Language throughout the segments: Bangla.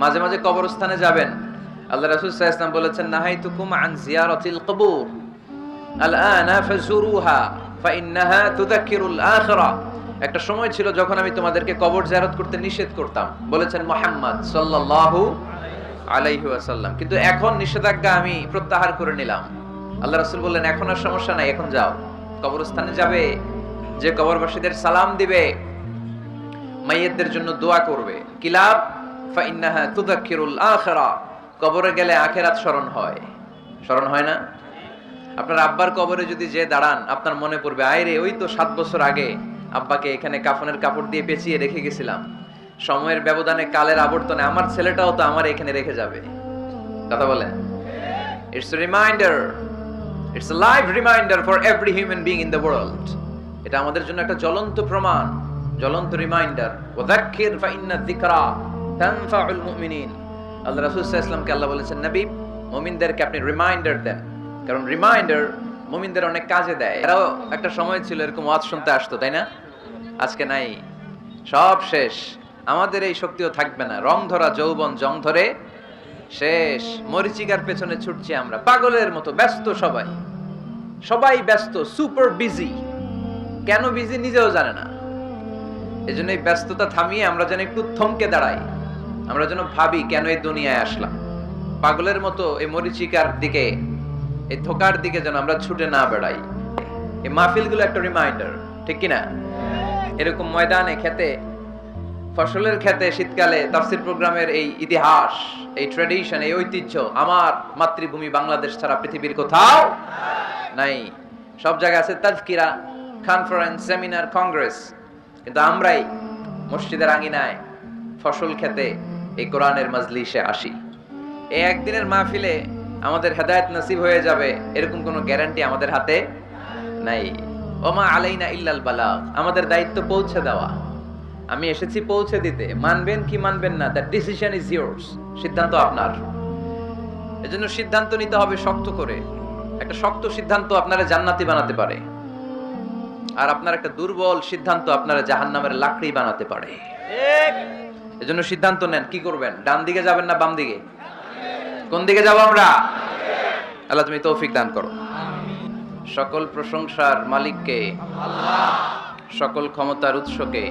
মাঝে মাঝে কবরস্থানে যাবেন। আল্লাহ রাসূল ওয়াসাল্লাম বলেছেন, নাহাইতুকুম আন জিয়ারাতিল কবুর। আলআনা ফাজুরুহা একটা সময় ছিল যখন আমি তোমাদেরকে কবর জিয়ারত করতে নিষেধ করতাম। বলেছেন মুহাম্মদ সাল্লাল্লাহু আলাইহি কিন্তু এখন নিষেধাজ্ঞা আমি প্রত্যাহার করে নিলাম। আল্লাহ রাসূল বললেন, এখন আর সমস্যা নাই, এখন যাও। কবরস্থানে যাবে, যে কবরবাসীদের সালাম দিবে মাইয়েতদের জন্য দোয়া করবে। কিলাব ফাইন্নাহা তুযাক্কিরুল আখিরা। কবরে গেলে আখেরাত স্মরণ হয়। স্মরণ হয় না? আপনার আব্বার কবরে যদি যে দাঁড়ান, আপনার মনে পড়বে আয় রে ওই তো সাত বছর আগে আব্বাকে এখানে কাফনের কাপড় দিয়ে পেঁচিয়ে রেখে গেছিলাম। সময়ের ব্যবধানে কালের আবর্তনে আমার ছেলেটাও তো আমার এখানে রেখে যাবে। কথা বলেন। It's reminder it's live reminder for every human being in the world এটা আমাদের জন্য একটা জ্বলন্ত প্রমাণ, জ্বলন্ত রিমাইন্ডার ওয়াদাক্কির ফাইন্না যিকরা। আল্লাহ রাসূল সাল্লাল্লাহু আল্লাহ বলেছেন, নবী, মুমিনদেরকে আপনি রিমাইন্ডার দেন। কারণ রিমাইন্ডার মুমিনদের অনেক কাজে দেয়। এরাও একটা সময় ছিল এরকম ওয়াজ শুনতে আসতো, তাই না? আজকে নাই। সব শেষ। আমাদের এই শক্তিও থাকবে না। রং ধরা, যৌবন জং ধরে শেষ। মরিচিকার পেছনে ছুটছি আমরা। পাগলের মতো, ব্যস্ত সবাই। সবাই ব্যস্ত সুপার বিজি কেন বিজি নিজেও জানে না। এজন্য এই ব্যস্ততা থামিয়ে আমরা যেন একটু থমকে দাঁড়াই। আমরা যেন ভাবি কেন এই দুনিয়ায় আসলাম। পাগলের মতো এই মরিচিকার দিকে, এই ধোকার দিকে যেন আমরা ছুটে না বেড়াই। এই মাহফিলগুলো একটা রিমাইন্ডার ঠিক কি না এরকম ময়দানে খেতে, ফসলের খেতে শীতকালে তাফসির প্রোগ্রামের এই ইতিহাস, এই ট্রেডিশন এই ঐতিহ্য আমার মাতৃভূমি বাংলাদেশ ছাড়া পৃথিবীর কোথাও নাই। সব জায়গায় আছে তাজকিরা কনফারেন্স সেমিনার কংগ্রেস কিন্তু আমরাই মসজিদের আঙিনায় ফসল খেতে এই কোরআনের মাজলিসে আসি। এই একদিনের মাহফিলে আমাদের হেদায়েত নসিব হয়ে যাবে, এরকম কোনো গ্যারান্টি আমাদের হাতে নাই। ওমা আলাইনা ইল্লাল বালাগ, আমাদের দায়িত্ব পৌঁছে দেওয়া। আমি এসেছি পৌঁছে দিতে। মানবেন কি মানবেন না দ্যাট ডিসিশন ইজ ইয়োর্স সিদ্ধান্ত আপনার। এজন্য সিদ্ধান্ত নিতে হবে শক্ত করে। একটা শক্ত সিদ্ধান্ত আপনারা জান্নাতি বানাতে পারে। আর আপনার একটা দুর্বল সিদ্ধান্ত আপনারা জাহান্নামের লাকড়ি বানাতে পারে। এজন্য সিদ্ধান্ত নেন, কি করবেন? ডান দিকে যাবেন না বাম দিকে? কোন দিকে যাব আমরা? আল্লাহ তুমি তৌফিক দান করো। সকল প্রশংসার মালিককে, সকল ক্ষমতার উৎসকে,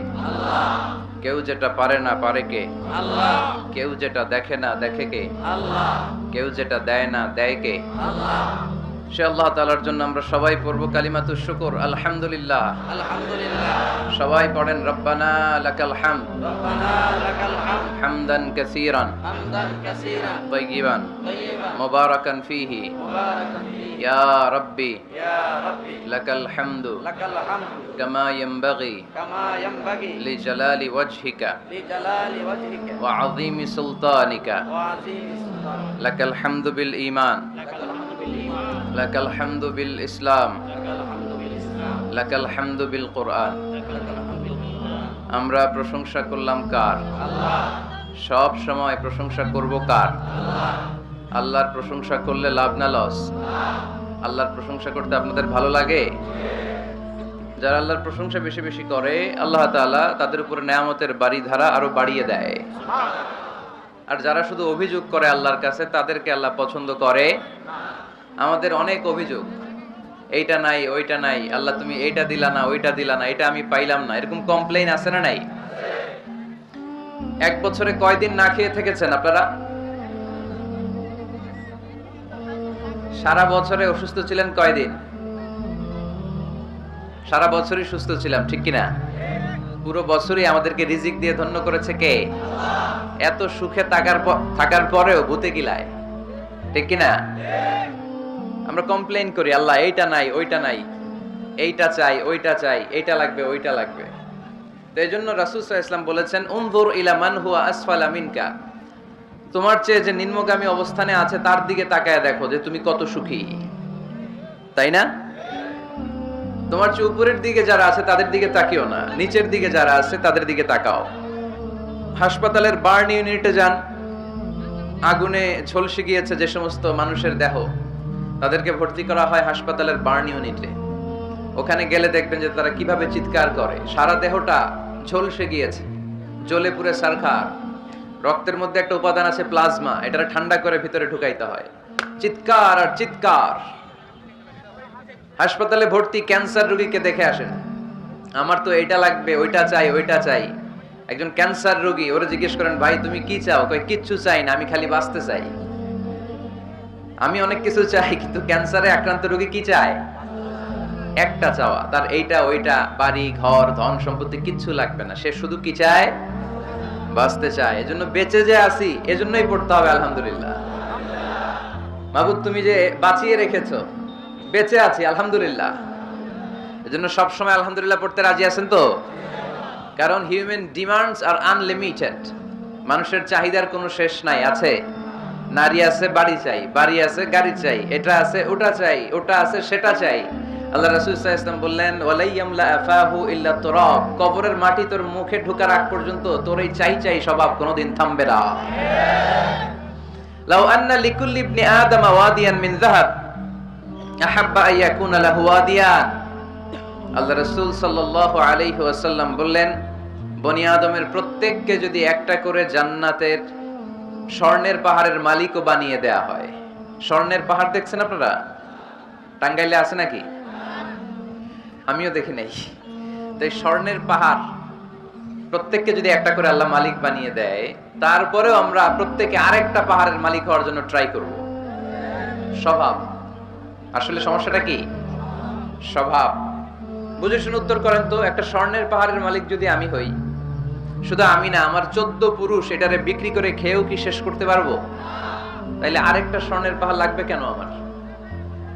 কেউ যেটা পারে না পারে কে? কেউ যেটা দেখে না দেখে কে? কেউ যেটা দেয় না দেয় কে? সে আল্লাহ তালার জন্য আমরা সবাই পড়ব কালিমাতু শুকুর আলহামদুলিল্লাহ। সবাই পড়েন রব্বানা লাকাল হাম হামদান কাসীরান। তাইয়িবান মুবারাকান ফীহি। ইয়া রব্বি। লাকাল হামদু। কামা ইয়ানবাগি লিজালালি ওয়াজহিকা। ওয়া আযীমি সুলতানিকা। লাকাল হামদু বিল ঈমান। لك الحمد بالإسلام لك الحمد بالقرآن আমরা প্রশংসা করলাম কার সব সময় প্রশংসা করব কার আল্লাহর প্রশংসা করলে লাভ না লস আল্লাহর প্রশংসা করতে আপনাদের ভালো লাগে যারা আল্লাহর প্রশংসা বেশি বেশি করে আল্লাহ তাআলা তাদের উপরে নেয়ামতের বাড়ি ধারা আরো বাড়িয়ে দেয় আর যারা শুধু অভিযোগ করে আল্লাহর কাছে তাদেরকে আল্লাহ পছন্দ করে আমাদের অনেক অভিযোগ। এইটা নাই, ওইটা নাই, আল্লাহ তুমি এইটা দিলা না, ওইটা দিলা না, এটা আমি পাইলাম না। এরকম কমপ্লেইন আছে না নাই? এক বছরে কয়দিন না খেয়ে থেকেছেন আপনারা? সারা বছরে অসুস্থ ছিলেন কয়দিন? সারা বছরই সুস্থ ছিলাম, ঠিক কিনা? পুরো বছরই আমাদেরকে রিজিক দিয়ে ধন্য করেছে কে? এত সুখে থাকার থাকার পরেও ভূতে গিলায়, ঠিক কিনা? আমরা কমপ্লেন করি, আল্লাহ, এইটা নাই, ওইটা নাই। এইটা চাই, ওইটা চাই, এইটা লাগবে, ওইটা লাগবে। তো এই জন্য রাসুল ইসলাম বলেছেন উনজুর ইলা মান হুয়া আসফালা মিনকা। তোমার চেয়ে যে নিম্নগামী অবস্থানে আছে, তার দিকে তাকায় দেখো যে তুমি কত সুখী। তাই না? তোমার চেয়ে উপরের দিকে যারা আছে, তাদের দিকে তাকিও না। নিচের দিকে যারা আছে, তাদের দিকে তাকাও। হাসপাতালের বার্ন ইউনিটে যান। আগুনে ঝলসে গিয়েছে যে সমস্ত মানুষের দেহ। তাদেরকে ভর্তি করা হয় হাসপাতালের বার্ন ইউনিটে। ওখানে গেলে দেখবেন যে তারা কীভাবে চিৎকার করে। সারা দেহটা ঝলসে গিয়েছে। জ্বলে পুড়ে সারখার। রক্তের মধ্যে একটা উপাদান আছে প্লাজমা। এটা ঠান্ডা করে ভিতরে ঢুকাইতে হয়। চিৎকার আর চিৎকার। হাসপাতালে ভর্তি ক্যান্সার রোগীকে দেখে আসেন। আমার তো এটা লাগবে, ওইটা চাই ওইটা চাই। একজন ক্যান্সার রোগী, ওরা জিজ্ঞেস করেন, ভাই, তুমি কি চাও? কিচ্ছু চাই না, আমি খালি বাঁচতে চাই। আমি অনেক কিছু চাই, কিন্তু ক্যান্সারে আক্রান্ত রোগী কি চায়? একটা চাওয়া, তার এইটা, ওইটা, বাড়ি, ঘর, ধন সম্পত্তি কিচ্ছু লাগবে না। সে শুধু কি চায়? বাঁচতে চায়। এজন্য বেঁচে যে আসি এজন্যই পড়তে হবে, আলহামদুলিল্লাহ। মাহবুব তুমি যে বাঁচিয়ে রেখেছো, বেঁচে আছি, আলহামদুলিল্লাহ। এজন্য সবসময়, আলহামদুলিল্লাহ, পড়তে রাজি আছেন তো? কারণ হিউম্যান ডিমান্ডস আর আনলিমিটেড মানুষের চাহিদার কোনো শেষ নাই, আছে। নারী আছে, বাড়ি চাই। বাড়ি আছে, গাড়ি চাই। এটা আছে, ওটা চাই। ওটা আছে, সেটা চাই। আল্লাহ রাসূল সাল্লাল্লাহু আলাইহি ওয়াসাল্লাম বললেন কবরের মাটি তোর মুখে ঢোকার আগ পর্যন্ত তোর এই চাই চাই স্বভাব কোনোদিন থামবে না। লাউ আন্না লিকুল্লি ইবনি আদম ওয়াদিয়ান মিন যাহাব, আহাব্বা আন লাহু ওয়াদিয়ান। আল্লাহ রাসূল সাল্লাল্লাহু আলাইহি ওয়াসাল্লাম বললেন, বনি আদমের প্রত্যেককে যদি একটা করে জান্নাতের স্বর্ণের পাহাড়ের মালিকও বানিয়ে দেয়া হয়। স্বর্ণের পাহাড় দেখছেন আপনারা? টাঙ্গাইলে আছে নাকি? আমিও দেখি নাই। তাই স্বর্ণের পাহাড় প্রত্যেককে যদি একটা করে আল্লাহ মালিক বানিয়ে দেয়, তারপরেও আমরা প্রত্যেকে আরেকটা পাহাড়ের মালিক হওয়ার জন্য ট্রাই করব। স্বভাব। আসলে সমস্যাটা কি? স্বভাব। বুঝে শুনে উত্তর করেন তো, একটা স্বর্ণের পাহাড়ের মালিক যদি আমি হই শুধু আমি না, আমার চোদ্দ পুরুষ এটারে বিক্রি করে খেয়েও কি শেষ করতে পারব? তাইলে আরেকটা স্বর্ণের পাহাড় লাগবে কেন আমার?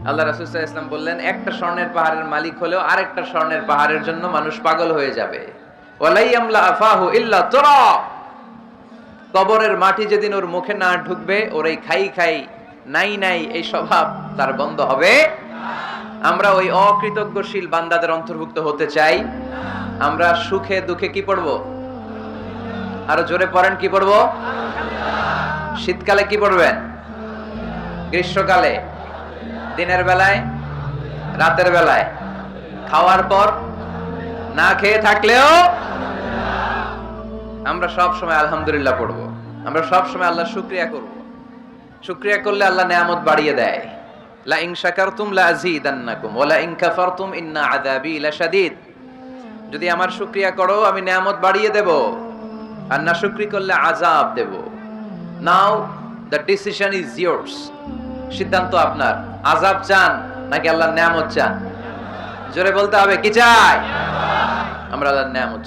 আল্লাহ রাসুল ইসলাম বললেন, একটা স্বর্ণের পাহাড়ের মালিক হলেও আরেকটা স্বর্ণের পাহাড়ের জন্য মানুষ পাগল হয়ে যাবে। কবরের মাটি যেদিন ওর মুখে না ঢুকবে, ওর এই খাই খাই, নাই নাই এই স্বভাব তার বন্ধ হবে। আমরা ওই অকৃতজ্ঞশীল বান্দাদের অন্তর্ভুক্ত হতে চাই। আমরা সুখে দুঃখে কি পড়ব? আরও জোরে পড়েন, কি পড়ব? শীতকালে কি পড়বেন? গ্রীষ্মকালে? দিনের বেলায়? রাতের বেলায়? খাওয়ার পর? না খেয়ে থাকলেও? আমরা সব সময় আলহামদুলিল্লাহ পড়ব। আমরা সব সময় আল্লাহ শুক্রিয়া করব। শুক্রিয়া করলে আল্লাহ নেয়ামত বাড়িয়ে দেয়। লা ইন শাকারতুম লা আযীদান্নাকুম, ওয়া লা ইন কাফারতুম ইন্না আযাবি লাশাদীদ। যদি আমার শুকরিয়া করো, আমি নেয়ামত বাড়িয়ে দেব। আর না শুকরি করলে আযাব দেব। Now the decision is yours সিদ্ধান্ত আপনার। আযাব চান নাকি আল্লাহর নেয়ামত চান? জোরে বলতে হবে, কি চাই? আমরা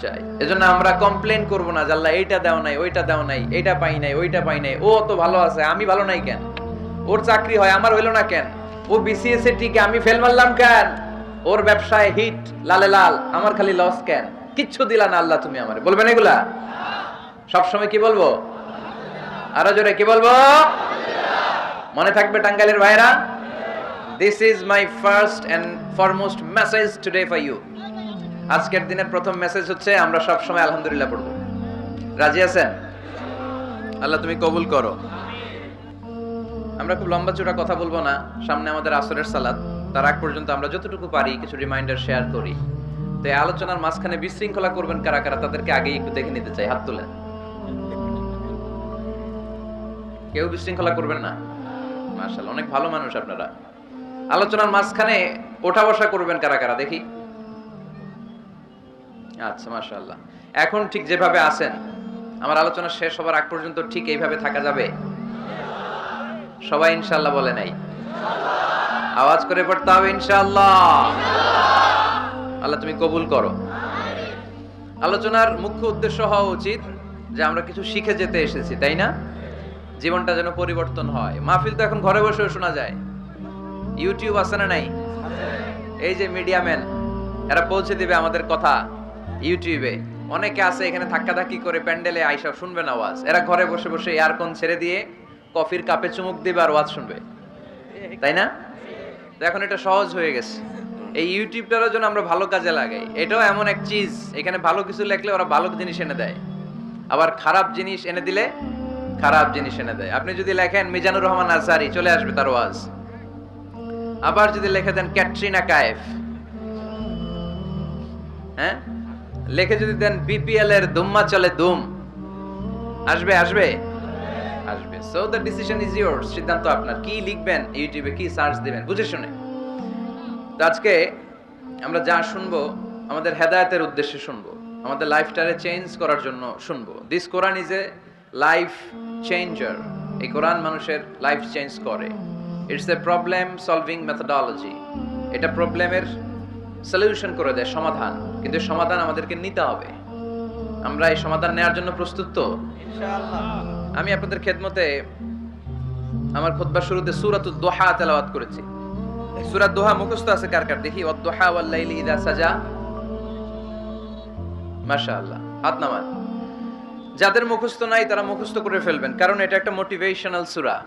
চাই। এজন্য আমরা কমপ্লেন করব না যে আল্লাহ এইটা নাই, ওইটা নাই পাই নাই, ওইটা পাই নাই। ও তো ভালো আছে, আমি ভালো নাই কেন? ওর চাকরি হয়, আমার হইল না কেন? ও বিসিএস এ টিকে আমি ফেল মারলাম কেন? ওর ব্যবসায় হিট লালে লাল, আমার খালি লস কেন? কিচ্ছু দিলা না আল্লাহ তুমি আমারে। বলবেন এগুলা? সবসময় কি বলব? আরও জোরে কি বলব? মনে থাকবে টাঙ্গাইলের ভাইরা this is my first and foremost message today for you আজকের দিনের প্রথম মেসেজ হচ্ছে, আমরা সব সময় আলহামদুলিল্লাহ পড়ব। রাজি আছেন? আল্লাহ তুমি কবুল করো। আমরা খুব লম্বা চূড়া কথা বলব না, সামনে আমাদের আসরের সালাদ তার আগ পর্যন্ত আমরা যতটুকু পারি কিছু রিমাইন্ডার শেয়ার করি। তো এই আলোচনার মাঝখানে বিশৃঙ্খলা করবেন কারা কারা, তাদেরকে আগেই একটু দেখে নিতে চাই, হাত তুলে কেউ বিশৃঙ্খলা করবেন না। মার্শাল, অনেক ভালো মানুষ আপনারা। আলোচনার মাঝখানে ওঠা বসা করবেন কারা কারা, দেখি। আচ্ছা মাশাআল্লাহ এখন ঠিক যেভাবে আছেন, আমার আলোচনা শেষ হবার আগ পর্যন্ত ঠিক এইভাবে থাকা যাবে? সবাই ইনশাল্লাহ বলে নাই। আওয়াজ করে পড়তে হবে ইনশাল্লাহ। আল্লাহ তুমি কবুল করো। আলোচনার মুখ্য উদ্দেশ্য হওয়া উচিত যে আমরা কিছু শিখে যেতে এসেছি, তাই না? জীবনটা যেন পরিবর্তন হয়। মাহফিল তো এখন ঘরে বসেও শোনা যায়। ইউটিউব আছে না নাই? এই যে মিডিয়াম্যান এরা পৌঁছে দিবে আমাদের কথা ইউটিউবে অনেকে আছে এখানে ধাক্কাধাক্কি করে প্যান্ডেলে আইসা শুনবে না ওয়াজ। এরা ঘরে বসে বসে এয়ারকন ছেড়ে দিয়ে কফির কাপে চুমুক দিবে আর ওয়াজ শুনবে। তাই না? তো এখন এটা সহজ হয়ে গেছে। এই ইউটিউবটারও জন্য আমরা ভালো কাজে লাগাই। এটাও এমন এক চিজ এখানে ভালো কিছু লেখলে ওরা ভালো জিনিস এনে দেয়। আবার খারাপ জিনিস এনে দিলে খারাপ জিনিস এনে দেয়। আপনি যদি লেখেন মিজানুর রহমান আনসারি, চলে আসবে তার ওয়াজ। আবার যদি লিখে দেন ক্যাটরিনা কায়েফ। হ্যাঁ? লিখে যদি দেন বিপিএল এর দুম্মা চলে দুম। আসবে আসবে? আসবে। So the decision is your সিদ্ধান্ত আপনার। কি লিখবেন ইউটিউবে কি সার্চ দিবেন? বুঝে শুনে। তো আজকে আমরা যা শুনব, আমাদের হেদায়েতের উদ্দেশ্যে শুনব। আমাদের লাইফটারে চেঞ্জ করার জন্য শুনব। This Quran is a life changer এই কোরআন মানুষের লাইফ চেঞ্জ করে। It's a problem solving methodology এটা প্রবলেমের সলিউশন করে দেয় সমাধান। কিন্তু সমাধান আমাদেরকে নিতে হবে। আমরা এই সমাধান নেওয়ার জন্য প্রস্তুত তো? আমি আপনাদের খেদমতে আমার খুতবার শুরুতে সূরাতুদ দোহা তেলাওয়াত করেছি। সুরাত দোহা মুখস্থ আছে কার কার? দেখি ওয়াদ-দোহা ওয়াল লাইলি ইযা মাশাআল্লাহ, হাত নামান। যাদের মুখস্থ নাই, তারা মুখস্থ করে ফেলবেন, কারণ এটা একটা মোটিভেশনাল সুরা।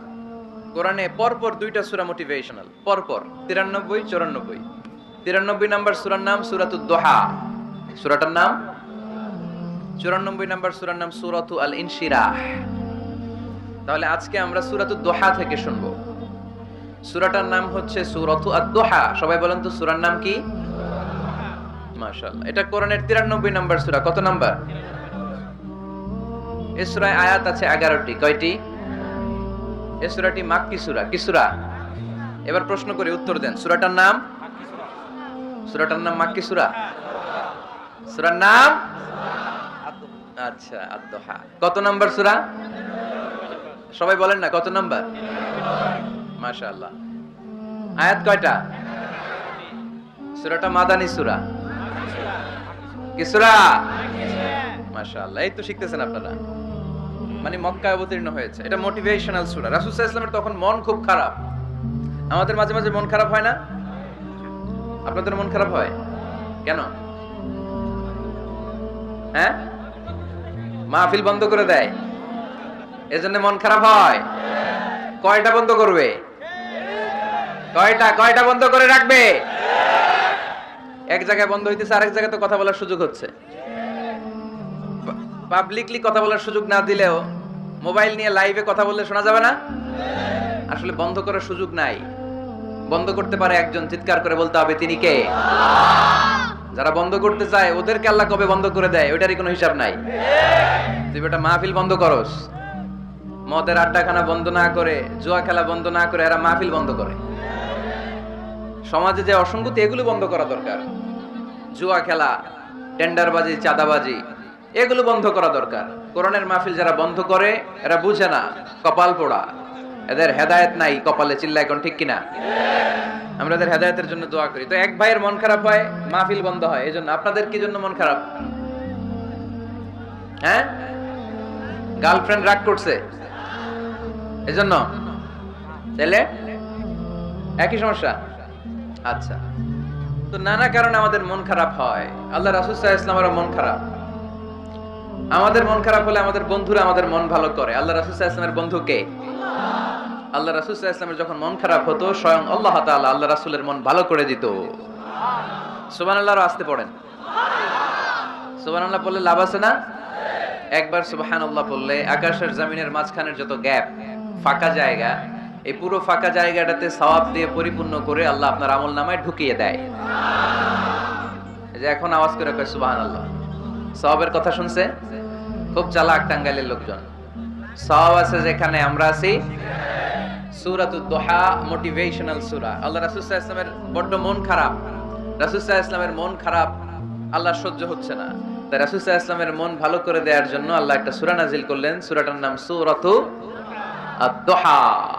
কোরআনে পরপর দুইটা সুরা মোটিভেশনাল পরপর 93 94 93 নাম্বার সুরার নাম সূরাতুদ দোহা। সূরাটার নাম? চুরানব্বই নাম্বার সুরার নাম সূরাতু আল ইনশিরাহ তাহলে আজকে আমরা সূরাতু দোহা থেকে শুনব। সূরাটার নাম হচ্ছে সূরাতু আদ-দোহা। সবাই বলেন তো সূরার নাম কি? মাশাআল্লাহ। এটা কোরআনের 93 নাম্বার সূরা, কত নাম্বার? এই আয়াত আছে 11টি কয়টি? এই সূরাটি মাক্কি সূরা, কি সূরা? এবার প্রশ্ন করে উত্তর দেন, সূরাটার নাম? সূরাটার নাম মাক্কি সূরা? সূরার নাম? আচ্ছা আদ-দোহা। কত নাম্বার সূরা? সবাই বলেন না, কত নাম্বার? মাশাআল্লাহ। আয়াত কয়টা? সূরাটা মাদানী সূরা। কি সূরা মাশাআল্লাহ এই তো শিখতেছেন আপনারা। মানে মক্কায় অবতীর্ণ হয়েছে। এটা মোটিভেশনাল সূরা। রাসূল সাল্লাল্লাহু তখন মন খুব খারাপ। আমাদের মাঝে মাঝে মন খারাপ হয় না? আপনাদের মন খারাপ হয়? কেন? হ্যাঁ? মাহফিল বন্ধ করে দেয়। এজন্য মন খারাপ হয়। কয়টা বন্ধ করবে? কয়টা? কয়টা বন্ধ করে রাখবে? এক জায়গায় বন্ধ হইতেছে আরেক জায়গায় তো কথা বলার সুযোগ হচ্ছে। পাবলিকলি কথা বলার সুযোগ না দিলেও মোবাইল নিয়ে লাইভে কথা বললে শোনা যাবে না? আসলে বন্ধ করার সুযোগ নাই। বন্ধ করতে পারে একজন চিৎকার করে বলতে হবে তিনি কে? যারা বন্ধ করতে চায় ওদেরকে আল্লাহ কবে বন্ধ করে দেয় ওইটারই কোনো হিসাব নাই। তুই বেটা মাহফিল বন্ধ করস। মদের আড্ডাখানা বন্ধ না করে জুয়া খেলা বন্ধ না করে এরা মাহফিল বন্ধ করে। সমাজে যে অসঙ্গতি এগুলো বন্ধ করা দরকার। জুয়া খেলা, টেন্ডারবাজি, চাঁদাবাজি, এগুলো বন্ধ করা দরকার। কোরআনের মাহফিল যারা বন্ধ করে, এরা বুঝে না, কপাল পোড়া। এদের হেদায়েত নাই, কপালে চিল্লা এখন ঠিক কিনা? আমরা এদের হেদায়েতের জন্য দোয়া করি। তো এক ভাইয়ের মন খারাপ হয়, মাহফিল বন্ধ হয়, এই জন্য আপনাদের কি জন্য মন খারাপ? হ্যাঁ? গার্লফ্রেন্ড রাগ করছে। এজন্য তাহলে একই সমস্যা? আচ্ছা। তো নানা কারণে আমাদের মন খারাপ হয়। আল্লাহ রাসুল ইসলামের মন খারাপ। আমাদের মন খারাপ হলে আমাদের বন্ধুরা আমাদের মন ভালো করে। আল্লাহ রাসুল ইসলামের বন্ধু কে? আল্লাহ রাসুল ইসলামের যখন মন খারাপ হতো, স্বয়ং আল্লাহ তাআলা আল্লাহ রাসুলের মন ভালো করে দিত। সুবান আল্লাহরও আসতে পড়েন। সুবান আল্লাহ বললে লাভ আছে না? একবার সুবাহান আল্লাহ বললে আকাশের জমিনের মাঝখানের যত গ্যাপ, ফাঁকা জায়গা এই পুরো ফাঁকা জায়গাটাতে সওয়াব দিয়ে পরিপূর্ণ করে আল্লাহ আপনার আমল নামায় ঢুকিয়ে দেয়। যে এখন আওয়াজ করে কয় সুবাহান আল্লাহ সওয়াবের কথা শুনছে? খুব চালাক টাঙ্গাইলের লোকজন। সওয়াব আছে যেখানে আমরা আছি। দোহা মোটিভেশনাল সূরা। আল্লাহ ওয়াসাল্লামের বড্ড মন খারাপ। ওয়াসাল্লামের মন খারাপ, আল্লাহ সহ্য হচ্ছে না। তাই আলাইহি ওয়াসাল্লামের মন ভালো করে দেওয়ার জন্য আল্লাহ একটা সূরা নাজিল করলেন। সূরাটার নাম সূরাতু আদ-দোহা।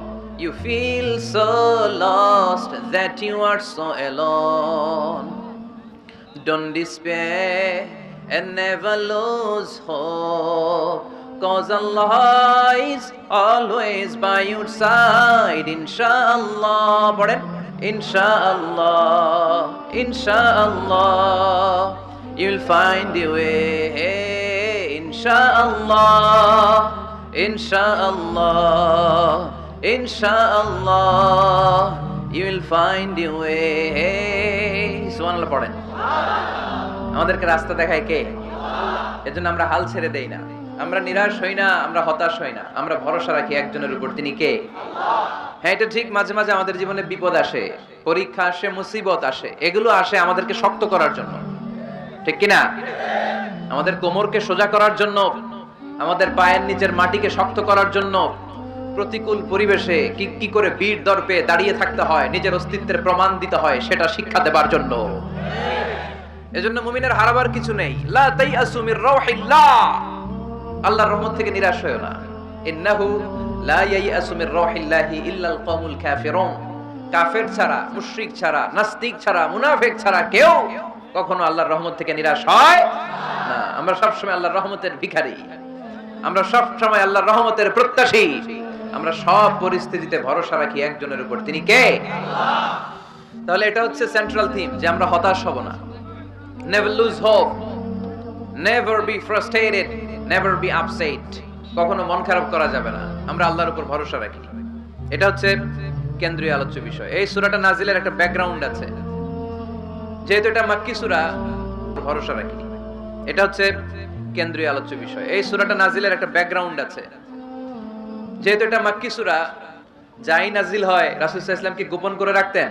You feel so lost that you are so alone. Don't despair and never lose hope. Cause Allah is always by your side, inshallah. Inshallah, inshallah, you'll find a way. Inshallah, inshallah. Find you পড়েন। আমাদেরকে রাস্তা দেখায় কে? এজন্য আমরা হাল ছেড়ে দেই না। আমরা নিরাশ হই না, আমরা হতাশ হই না। আমরা ভরসা রাখি একজনের উপর। তিনি কে? হ্যাঁ এটা ঠিক। মাঝে মাঝে আমাদের জীবনে বিপদ আসে, পরীক্ষা আসে, মুসিবত আসে। এগুলো আসে আমাদেরকে শক্ত করার জন্য। ঠিক কিনা? আমাদের কোমরকে সোজা করার জন্য, আমাদের পায়ের নিচের মাটিকে শক্ত করার জন্য প্রতিকূল পরিবেশে কি কি করে বীর দর্পে দাঁড়িয়ে থাকতে হয়, নিজের অস্তিত্বের প্রমাণ দিতে হয়, সেটা শিক্ষা দেবার জন্য। এজন্য মুমিনের হারাবার কিছু নেই। লা তাইয়াসু মির রাউহিল্লাহ। আল্লাহর রহমত থেকে নিরাশ হয়ো না। ইন্নাহু লা ইয়াইয়াসু মির রাউহিল্লাহি ইল্লাল কওমুল কাফিরুন। কাফের ছাড়া, মুশরিক ছাড়া, নাস্তিক ছাড়া, মুনাফিক ছাড়া কেউ কখনো আল্লাহর রহমত থেকে নিরাশ হয় না। আমরা সব সময় আল্লাহর রহমতের ভিখারি। আমরা সব সময় আল্লাহর রহমতের প্রত্যাশী। আমরা সব পরিস্থিতিতে ভরসা রাখি একজনের উপর। তিনি কে? তাহলে এটা হচ্ছে সেন্ট্রাল থিম যে আমরা হতাশ হব না। Never lose hope never be frustrated never be upset কখনো মন খারাপ করা যাবে না। আমরা আল্লাহর উপর ভরসা রাখি। এটা হচ্ছে কেন্দ্রীয় আলোচ্য বিষয়। এই সূরাটা নাজিলের একটা ব্যাকগ্রাউন্ড আছে। যেহেতু এটা মাক্কি সূরা, ভরসা রাখি। এটা হচ্ছে কেন্দ্রীয় আলোচ্য বিষয়। এই সূরাটা নাজিলের একটা ব্যাকগ্রাউন্ড আছে। যেহেতু এটা মাক্কি সূরা, যাই নাজিল হয়, রাসূল সাল্লাল্লাহু আলাইহি ওয়াসাল্লাম কি গোপন করে রাখতেন?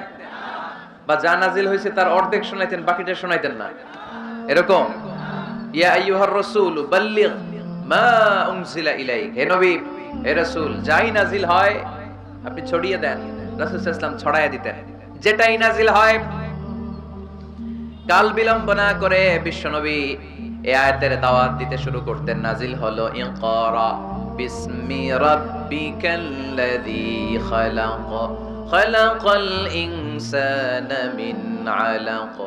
বা যা নাজিল হয়েছে তার অর্ধেক শোনাইতেন, বাকিটা শোনাইতেন না? এরকম? ইয়া আইয়ুহার রাসূল, বাল্লিগ মা উনজিলা ইলাইক। হে নবী, হে রাসূল, যাই নাজিল হয়, আপনি ছড়িয়ে দেন, রাসূল ওয়াসাল্লাম ছড়াইয়া দিতেন। যেটাই নাজিল হয়, কাল বিলম্ব না করে বিশ্বনবী এই আয়াতের দাওয়াত দিতে শুরু করতেন, নাজিল হলো ইনকারা। বিসমি রাব্বিকাল্লাযী খালাক খালাকাল ইনসানা মিন আলাক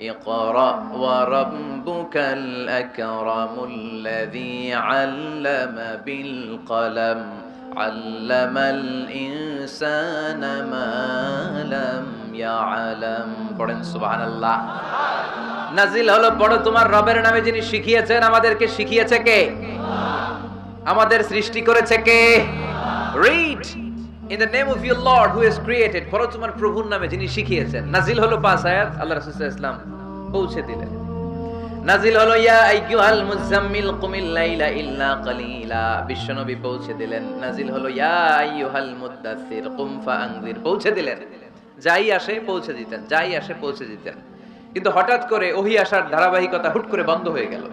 اقرأ وربك الأكرم الذي علم بالقلم علم الإنسان ما لم يعلم পড়েন সুবহানাল্লাহ নাজিল হলো পড়ো তোমার রবের নামে যিনি শিখিয়েছেন আমাদেরকে শিখিয়েছে কে আমাদের সৃষ্টি করেছে কে? Read in the name of your lord who is created পড়ো তোমার প্রভুর নামে যিনি শিখিয়েছেন। নাজিল হলো পাঁচ আয়াত, আল্লাহ রাসূল সাল্লাল্লাহু আলাইহি ওয়াসাল্লাম পৌঁছে দিলেন। নাজিল হলো, ইয়া আইয়ুহাল মুজাম্মিল কুমিল লাইলা ইল্লা কালিলা। বিশ্বনবী পৌঁছে দিলেন। নাজিল হলো, ইয়া আইয়ুহাল মুদ্দাসসির কুম ফাআনজির পৌঁছে দিলেন। যাই আসে, পৌঁছে দিতেন, যাই আসে, পৌঁছে দিতেন। কিন্তু হঠাৎ করে ওহি আসার ধারাবাহিকতা হুট করে বন্ধ হয়ে গেল।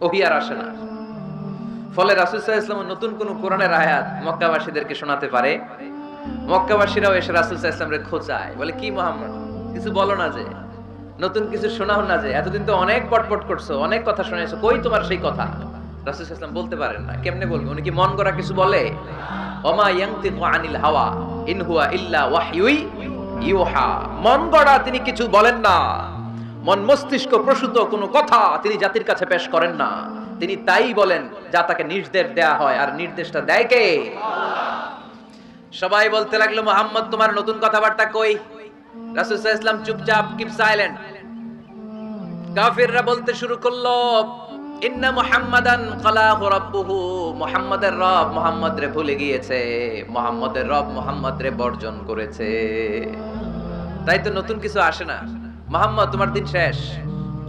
ওহি আর আসে না। ফলে রাসূল সাল্লাল্লাহু নতুন কোন কোরআনের আয়াত মক্কাবাসীদেরকে শোনাতে পারে। মক্কাবাসীরাও এসে রাসূল সাল্লাল্লাহু খোঁচায়, বলে, কি মুহাম্মদ? কিছু বলো না যে, নতুন কিছু শোনাও না যে, এতদিন তো অনেক পটপট করছ, অনেক কথা শুনেছো, কই তোমার সেই কথা? রাসূল সাল্লাল্লাহু বলতে পারেন না, কেমনে বলবে? উনি কি মন গড়া কিছু বলে? ওমা ইয়ানতিকু আনিল হাওয়া, ইন ইল্লা ওয়াহয়ুই ইউহা। মন গড়া তিনি কিছু বলেন না, মন মস্তিষ্ক প্রসূত কোনো কথা তিনি জাতির কাছে পেশ করেন না। তিনি তাই বলেন, যা তাকে নির্দেশ দেয়া হয়। আর নির্দেশটা দেয় কে? সবাই বলতে লাগল, মোহাম্মদ, তোমার নতুন কথাবার্তা কই? রাসূল ওয়াসাল্লাম চুপচাপ কিপ সাইলেন্ট কাফিররা বলতে শুরু করল, ইন্না মুহাম্মাদান রাব্বুহু। মুহাম্মাদের রব মুহাম্মদ রে ভুলে গিয়েছে। মুহাম্মাদের রব মুহাম্মদ রে বর্জন করেছে। তাই তো নতুন কিছু আসে না। মুহাম্মদ, তোমার দিন শেষ।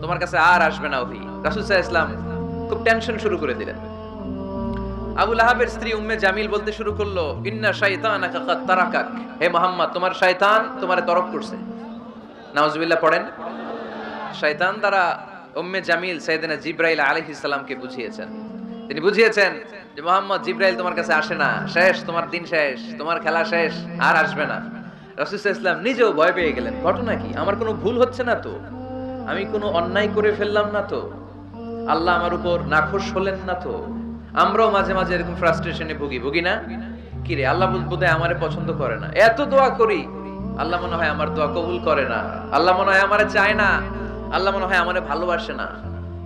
তোমার কাছে আর আসবে না ওহি রাসূল সাল্লাল্লাহু আলাইহি খুব টেনশন শুরু করে দিলেন। আবু লাহাবের স্ত্রী উম্মে জামিল বলতে শুরু করল, ইন্না শাইতানাকা কাদ তারাকাক। হে মুহাম্মদ, তোমার শয়তান তোমারে তরক করছে। নাউজুবিল্লাহ পড়েন। শয়তান দ্বারা উম্মে জামিল সাইয়েদনা জিব্রাইল আলাইহিস সালামকে বুঝিয়েছেন। তিনি বুঝিয়েছেন যে, মোহাম্মদ, জিব্রাইল তোমার কাছে আসে না। শেষ, তোমার দিন শেষ, তোমার খেলা শেষ, আর আসবে না। রাসূল ইসলাম নিজেও ভয় পেয়ে গেলেন। ঘটনা কি? আমার কোনো ভুল হচ্ছে না তো? আমি কোনো অন্যায় করে ফেললাম না তো? আল্লাহ আমার উপর নাখোশ হলেন না তো? আমরাও মাঝে মাঝে এরকম ফ্রাস্ট্রেশনে ভুগি ভুগি না? কি রে, আল্লাহ বোধহয় আমারে পছন্দ করে না। এত দোয়া করি, আল্লাহ মনে হয় আমার দোয়া কবুল করে না। আল্লাহ মনে হয় আমারে চায় না। আল্লাহ মনে হয় আমারে ভালোবাসে না।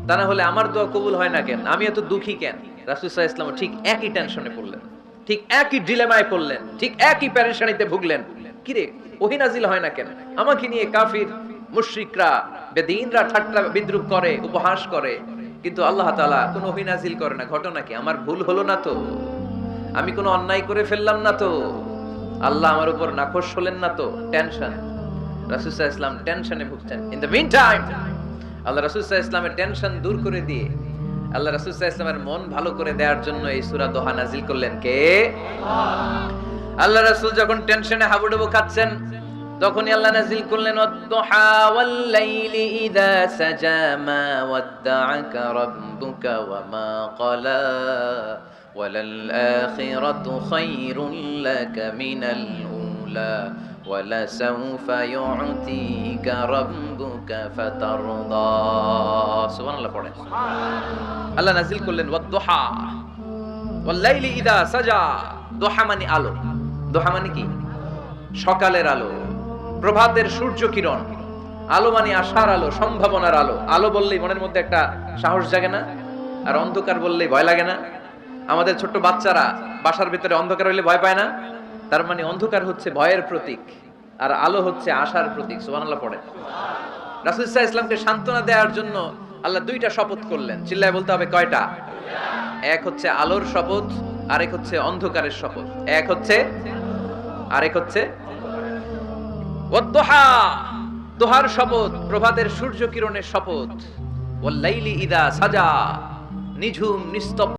তা না হলে আমার দোয়া কবুল হয় না কেন? আমি এত দুঃখী কেন? আলাইহি ওয়াসাল্লাম ঠিক একই টেনশনে পড়লেন। ঠিক একই ডিলেমায় পড়লেন। ঠিক একই প্যারেশানিতে ভুগলেন। কিরে ওহি নাজিল হয় না কেন? আমাকে নিয়ে কাফির, মুশরিকরা, বেদিনরা ঠাট্টা বিদ্রুপ করে, উপহাস করে। কিন্তু আল্লাহ তাআলা কোনো অভিনাজিল করে না, ঘটনা কি? আমার ভুল হলো না তো? আমি কোনো অন্যায় করে ফেললাম না তো? আল্লাহ আমার উপর নাখোশ হলেন না তো? টেনশন রাসূলুল্লাহ ইসলাম টেনশনে ভুগছেন। ইন দ্য মিন টাইম আল্লাহ রাসূলুল্লাহ ইসলামের টেনশন দূর করে দিয়ে, আল্লাহ রাসূলুল্লাহ ইসলামের মন ভালো করে দেওয়ার জন্য এই সূরা দোহা নাজিল করলেন। কে? আল্লাহ রাসূল যখন টেনশনে হাবুডুবু খাচ্ছেন তখনই আল্লাহ নাজিল করলেন ওয়াদ-দুহা ওয়াল-লাইলি ইযা সাজা মা ওয়াদ্দা'াকা রাব্বুকা ওয়া মা ক্বালা وللآخرة خير لك من الأولى ولسوف يعطيك ربك فترضى سبحان الله পড়েন আল্লাহ নাজিল করলেন ওয়াদ-দুহা ওয়াল-লাইলি ইযা সাজা দোহা মানে আলো দোহা মানে কি সকালের আলো প্রভাতের সূর্য কিরণ। আলো মানে আশার আলো, সম্ভাবনার আলো। আলো বললেই মনের মধ্যে একটা সাহস জাগে না, আর অন্ধকার বললেই ভয় লাগে না। আমাদের ছোট্ট বাচ্চারা বাসার ভিতরে অন্ধকার হইলে ভয় পায় না। তার মানে অন্ধকার হচ্ছে ভয়ের প্রতীক, আর আলো হচ্ছে আশার প্রতীক, সুবহানাল্লাহ পড়ে। রাসূল সাল্লাল্লাহু ইসলামকে সান্ত্বনা দেওয়ার জন্য আল্লাহ দুইটা শপথ করলেন। চিল্লায় বলতে হবে কয়টা? এক হচ্ছে আলোর শপথ, আরেক হচ্ছে অন্ধকারের শপথ। এক হচ্ছে, আরেক হচ্ছে ওয়াদ্দুহা দোহার শপথ প্রভাতের সূর্য কিরণের শপথ ওয়াল্লাইলি ইদা সাজা। নিঝুম নিস্তব্ধ।